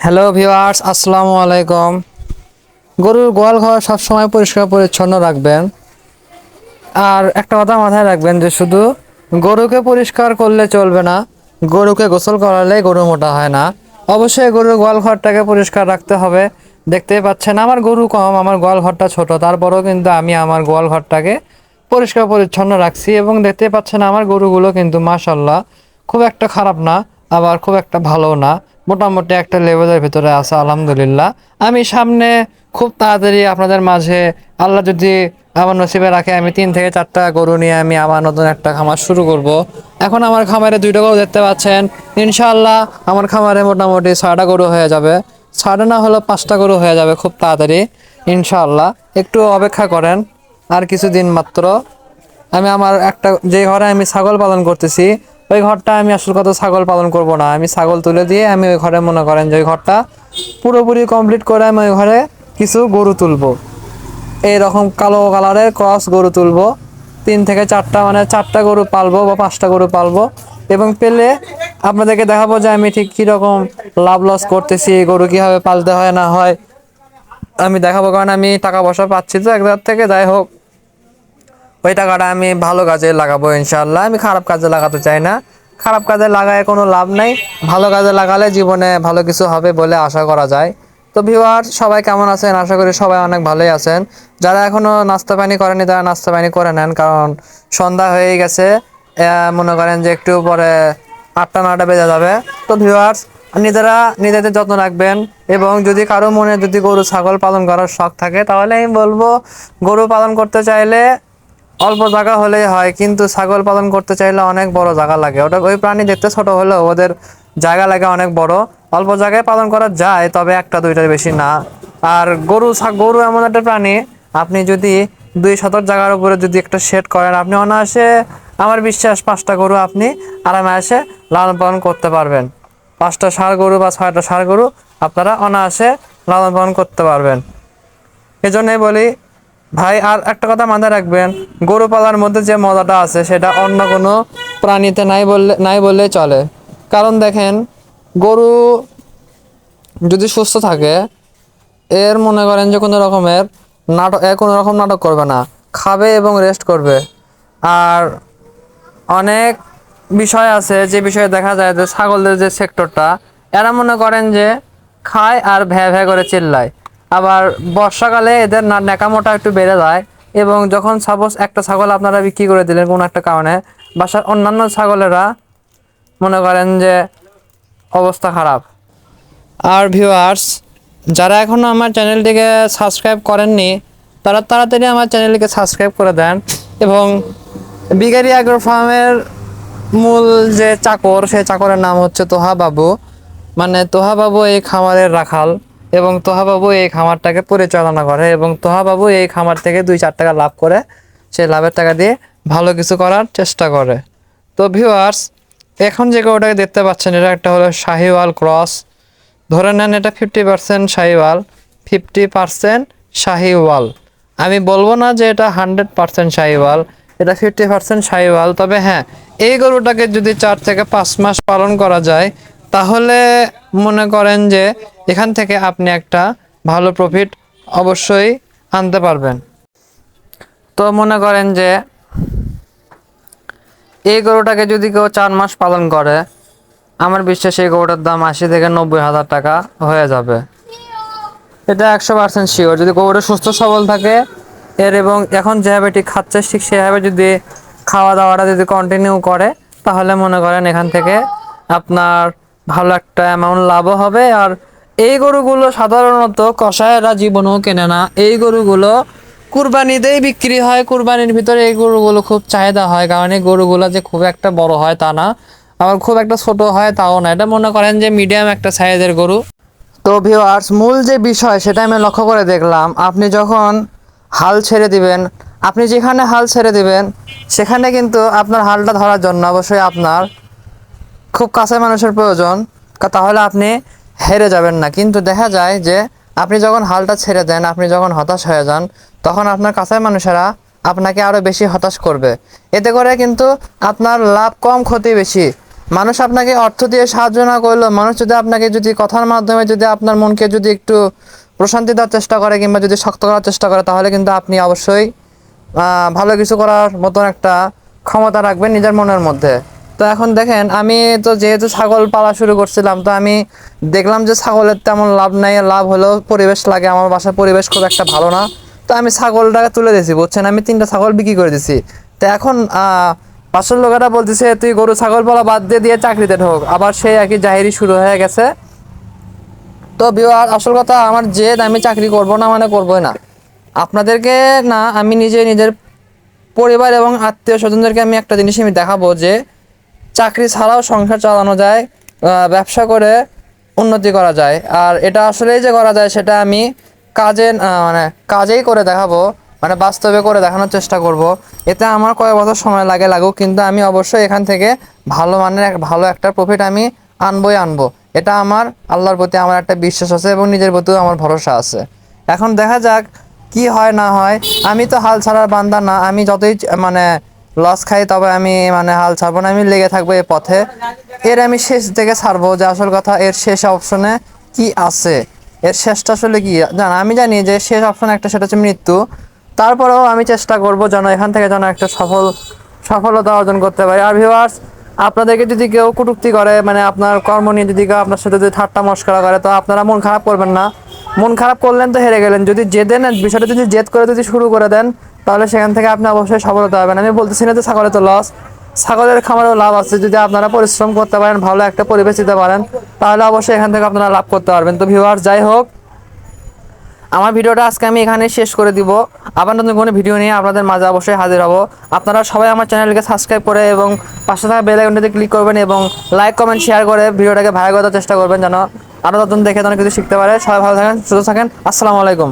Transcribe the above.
Hello viewers আসসালামু আলাইকুম। গরুর গোয়াল ঘর সবসময় পরিষ্কার পরিচ্ছন্ন রাখবেন। আর একটা কথা মাথায় রাখবেন যে শুধু গরুকে পরিষ্কার করলে চলবে না, গরুকে গোসল করালে গরু মোটা হয় না। অবশ্যই গরুর গোয়াল ঘরটাকে পরিষ্কার রাখতে হবে। দেখতেই পাচ্ছেন, আমার গরু কম, আমার গোয়াল ঘরটা ছোট, তারপরেও কিন্তু আমি আমার গোয়াল ঘরটাকে পরিষ্কার পরিচ্ছন্ন রাখছি এবং দেখতেই পাচ্ছেন, আমার গরুগুলো কিন্তু মাশাল্লাহ খুব একটা খারাপ না, আবার খুব একটা ভালো না। মোটামুটি একটা লেভেলের ভিতরে আছে, আলহামদুলিল্লাহ। আমি সামনে খুব তাড়াতাড়ি আপনাদের মাঝে, আল্লাহ যদি আমার নসিবে রাখে, আমি তিন থেকে চারটা গরু নিয়ে আমি আবার নতুন একটা খামার শুরু করব। এখন আমার খামারে দুইটা গরু দেখতে পাচ্ছেন। ইনশাআল্লাহ আমার খামারে মোটামুটি ছয়টা গরু হয়ে যাবে। ছয়টা না হলেও পাঁচটা গরু হয়ে যাবে খুব তাড়াতাড়ি, ইনশাআল্লাহ। একটু অপেক্ষা করেন, আর কিছুদিন মাত্র। আমি আমার একটা, যে ঘরে আমি ছাগল পালন করতেছি ওই ঘরটা আমি আসল কথা ছাগল পালন করব না। আমি ছাগল তুলে দিয়ে আমি ওই ঘরে মনে করেন যে ওই ঘরটা পুরোপুরি কমপ্লিট করে আমি ওই ঘরে কিছু গরু তুলবো। এইরকম কালো কালারের ক্রস গরু তুলবো। তিন থেকে চারটা মানে চারটা গরু পালবো বা পাঁচটা গরু পালবো এবং পেলে আপনাদেরকে দেখাবো যে আমি ঠিক কীরকম লাভ লস করতেছি গরু কীভাবে পালতে হয়, না হয়। আমি দেখাবো কারণ আমি টাকা পয়সা পাচ্ছি তো একবার থেকে, যাই হোক। ওই টাকাটা আমি ভালো কাজে লাগাবো ইনশাল্লাহ আমি খারাপ কাজে লাগাতে চাই না। খারাপ কাজে লাগায় কোনো লাভ নাই। ভালো কাজে লাগালে জীবনে ভালো কিছু হবে বলে আশা করা যায়। তো ভিউয়ার, সবাই কেমন আছেন? আশা করি সবাই অনেক ভালোই আছেন। যারা এখনও নাস্তা পানি করেনি, তারা নাস্তা পানি করে নেন, কারণ সন্ধ্যা হয়ে গেছে। মনে করেন যে একটু পরে আটটা নটা বেজে যাবে। তো ভিউয়ার্স, নিজেরা, নিজেদের যত্ন রাখবেন এবং যদি কারও মনে যদি গরু, ছাগল পালন করার শখ থাকে, তাহলে আমি বলব, গরু পালন করতে চাইলে অল্প জায়গা হলেই হয়, কিন্তু ছাগল পালন করতে চাইলে অনেক বড় জায়গা লাগে। ওটা ওই প্রাণী দেখতে ছোট হলেও ওদের জায়গা লাগে অনেক বড়। অল্প জায়গায় পালন করা যায়, তবে একটা, দুইটার বেশি না। আর গরু গরু এমন একটা প্রাণী, আপনি যদি দুই শতক জায়গার উপরে যদি একটা শেড করেন, আপনি অনায়াসে, আমার বিশ্বাস পাঁচটা গরু আপনি আরামায়াসে লালন পালন করতে পারবেন। পাঁচটা ষাঁড় গরু বা ছয়টা ষাঁড় গরু আপনারা অনায়াসে লালন পালন করতে পারবেন। এজন্যই বলি ভাই, আর একটা কথা মাথায় রাখবেন গরু পালার মধ্যে যে মজাটা আছে, সেটা অন্য কোনো প্রাণীতে নাই বললে, নাই বললেই চলে। কারণ দেখেন, গরু যদি সুস্থ থাকে, এর মনে করেন যে কোনো রকমের নাটক, এ কোনো রকম নাটক করবে না। খাবে এবং রেস্ট করবে। আর অনেক বিষয় আছে, যে বিষয়ে দেখা যায় যে ছাগলদের যে সেক্টরটা এরা মনে করেন যে খায় আর ভ্যা ভ্যা করে চিল্লায়। আবার বর্ষাকালে এদের না ন্যাকামোটা একটু বেড়ে যায় এবং যখন সাপোজ একটা ছাগল আপনারা বিক্রি করে দিলেন কোনো একটা কারণে, বাসার অন্যান্য ছাগলেরা মনে করেন যে অবস্থা খারাপ। আর ভিউয়ার্স যারা এখনও আমার চ্যানেলটিকে সাবস্ক্রাইব করেননি, তারা তাড়াতাড়ি আমার চ্যানেলটিকে সাবস্ক্রাইব করে দেন এবং বিগারি অ্যাগ্রো ফার্মের মূল যে চাকর সেই চাকরের নাম হচ্ছে তোহা বাবু মানে তোহা বাবু এই খামারের রাখাল। এবং তোহাবাবু এই খামারটাকে পরিচালনা করে এবং তোহাবাবু এই খামার থেকে দুই চার টাকা লাভ করে সেই লাভের টাকা দিয়ে ভালো কিছু করার চেষ্টা করে। তো ভিউয়ার্স এখন যে গরুটাকে দেখতে পাচ্ছেন, এটা একটা হলো শাহিওয়াল ক্রস। ধরে নেন এটা fifty percent Sahiwal fifty percent Sahiwal. আমি বলব না যে এটা হান্ড্রেড পার্সেন্ট শাহিওয়াল, এটা ফিফটি পার্সেন্ট শাহিওয়াল, তবে হ্যাঁ এই গরুটাকে যদি চার থেকে পাঁচ মাস পালন করা যায় তাহলে মনে করেন যে এখান থেকে আপনি একটা ভালো প্রফিট অবশ্যই আনতে পারবেন। তো মনে করেন যে এই গরুটাকে যদি কেউ চার মাস পালন করে, আমার বিশ্বাস এই গরুটার দাম আশি থেকে নব্বই হাজার টাকা হয়ে যাবে। এটা একশো পার্সেন্ট শিওর যদি গরুটা সুস্থ সবল থাকে, এর এবং এখন যেভাবে ঠিক খাচ্ছে, ঠিক সেভাবে যদি খাওয়া দাওয়াটা যদি কন্টিনিউ করে, তাহলে মনে করেন এখান থেকে আপনার ভালো একটা অ্যামাউন্ট লাভও হবে। আর এই গরুগুলো সাধারণত কষায়েরা জীবনেও কেনে না। এই গরুগুলো কুরবানিতেই বিক্রি হয়। কুরবানির ভিতরে এই গরুগুলো খুব চাহিদা হয়। কারণ এই গরুগুলো যে খুব একটা বড় হয় তা না। আবার খুব একটা ছোট হয় তাও না। এটা মনে করেন যে মিডিয়াম একটা সাইজের গরু। তো ভিউয়ার্স মূল যে বিষয় সেটা আমি লক্ষ্য করে দেখলাম। আপনি যখন হাল ছেড়ে দিবেন, আপনি যেখানে হাল ছেড়ে দিবেন, সেখানে কিন্তু আপনার হালটা ধরার জন্য অবশ্যই আপনার খুব কাছে মানুষের প্রয়োজন তাহলে আপনি হেরে যাবেন না। কিন্তু দেখা যায় যে আপনি যখন হালটা ছেড়ে দেন, আপনি যখন হতাশ হয়ে যান, তখন আপনার কাছের মানুষেরা আপনাকে আরও বেশি হতাশ করবে। এতে করে কিন্তু আপনার লাভ কম ক্ষতি বেশি। মানুষ আপনাকে অর্থ দিয়ে সাহায্য না করলেও, মানুষ যদি আপনাকে যদি কথার মাধ্যমে যদি আপনার মনকে যদি একটু প্রশান্তি দেওয়ার চেষ্টা করে কিংবা যদি শক্ত করার চেষ্টা করে, তাহলে কিন্তু আপনি অবশ্যই ভালো কিছু করার মতন একটা ক্ষমতা রাখবেন নিজের মনের মধ্যে। তো এখন দেখেন, আমি তো যেহেতু ছাগল পালা শুরু করছিলাম, তো আমি দেখলাম যে ছাগলের তেমন লাভ নাই, লাভ হলেও পরিবেশ লাগে, আমার বাসার পরিবেশ খুব একটা ভালো না। তো আমি ছাগলটাকে তুলে দিয়েছি, বুঝছেন? আমি তিনটা ছাগল বিক্রি করে দিছি তো এখন পাশের লোকেরা বলতেছে, তুই গরু ছাগল পালা বাদ দিয়ে দিয়ে চাকরিতে ঢোক। আবার সেই একই জাহিরি শুরু হয়ে গেছে। তো বিবাহ আসল কথা, আমার জেদ, আমি চাকরি করব না মানে করবোই না। আপনাদেরকে না, আমি নিজে নিজের পরিবার এবং আত্মীয় স্বজনদেরকে আমি একটা জিনিস আমি দেখাবো যে চাকরি ছাড়াও সংসার চালানো যায় ব্যবসা করে উন্নতি করা যায়। আর এটা আসলেই যে করা যায়, সেটা আমি কাজে মানে কাজেই করে দেখাবো মানে বাস্তবে করে দেখানোর চেষ্টা করব। এতে আমার কয়েক বছর সময় লাগে লাগুক, কিন্তু আমি অবশ্যই এখান থেকে ভালো মানের ভালো একটা প্রফিট আমি আনবই আনব। এটা আমার আল্লাহর প্রতি আমার একটা বিশ্বাস আছে এবং নিজের প্রতিও আমার ভরসা আছে। এখন দেখা যাক কি হয়, না হয়। আমি তো হাল ছাড়ার বান্দা না, আমি যতই মানে লস খাই, তবে আমি মানে হাল ছাড়বো না, আমি লেগে থাকব এই পথে। এর আমি শেষ থেকে ছাড়বো, যে আসল কথা, এর শেষ অপশনে কি আছে? এর শেষটা আসলে কি? জান, আমি জানি যে শেষ অপশন একটা, সেটা হচ্ছে মৃত্যু। তারপরেও আমি চেষ্টা করব যেন এখান থেকে যেন একটা সফল, সফলতা অর্জন করতে পারি। আর ভিউয়ার্স আপনাদেরকে যদি কেউ কটূক্তি করে মানে আপনার কর্ম নিয়ে যদি কেউ আপনার সাথে যদি ঠাট্টা মস্করা করে, তো আপনারা মন খারাপ করবেন না। মন খারাপ করলেন তো হেরে গেলেন। যদি জেদে নেন বিষয়টা যদি জেদ করে যদি শুরু করে দেন, তাহলে সেখান থেকে আপনি অবশ্যই সফলতা হবেন আমি বলতেছি না যে ছাগলে তো লস ছাগলের খামারেও লাভ আছে। যদি আপনারা পরিশ্রম করতে পারেন, ভালো একটা পরিবেশ দিতে পারেন, তাহলে অবশ্যই এখান থেকে আপনারা লাভ করতে পারবেন। তো ভিউয়ার্স যাই হোক, আমার ভিডিওটা আজকে আমি এখানে শেষ করে দিব। আবার নতুন কোনো ভিডিও নিয়ে আপনাদের মাঝে অবশ্যই হাজির হব। আপনারা সবাই আমার চ্যানেলকে সাবস্ক্রাইব করে এবং পাশে থাকা বেল আইকনটিতে ক্লিক করবেন এবং লাইক কমেন্ট শেয়ার করে ভিডিওটাকে ভাইরাল করার চেষ্টা করবেন যেন আরও নতুন দেখে অনেক কিছু শিখতে পারে। সবাই ভালো থাকেন সুস্থ থাকেন। আসসালামু আলাইকুম।